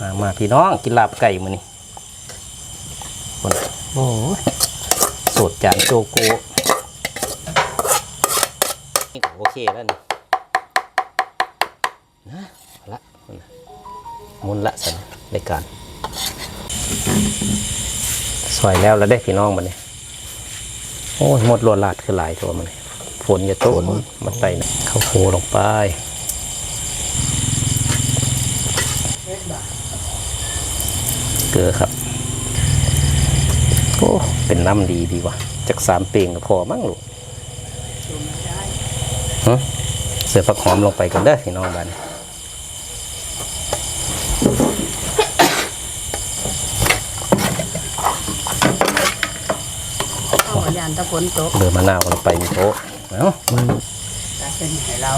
มามาพี่น้องกินลาบไก่มื้อนี้คนโอ้ยสูตรจานโจโกนี่ก็โอเคแล้วนี่นะเอาละเอาละหมุนละสันในการสวยแล้วแล้วได้พี่น้องมันเนี่ยโอ้ยหมดรวดลาดคือหลายตัวมันนี่ฝนจะตกมันไตนะเข้าโคลงไป เกลือครับ โอ้ เป็นน้ำดีดีว่ะจากสามเปลงก็พอมั้งลูกฮะเสือผักหอมลงไปกันเด้อพี่น้องบ้านเอายานตะฝนตกเดือมะนาวลงไปมีโต๊ะเอ้าตัดเป็นให้เรา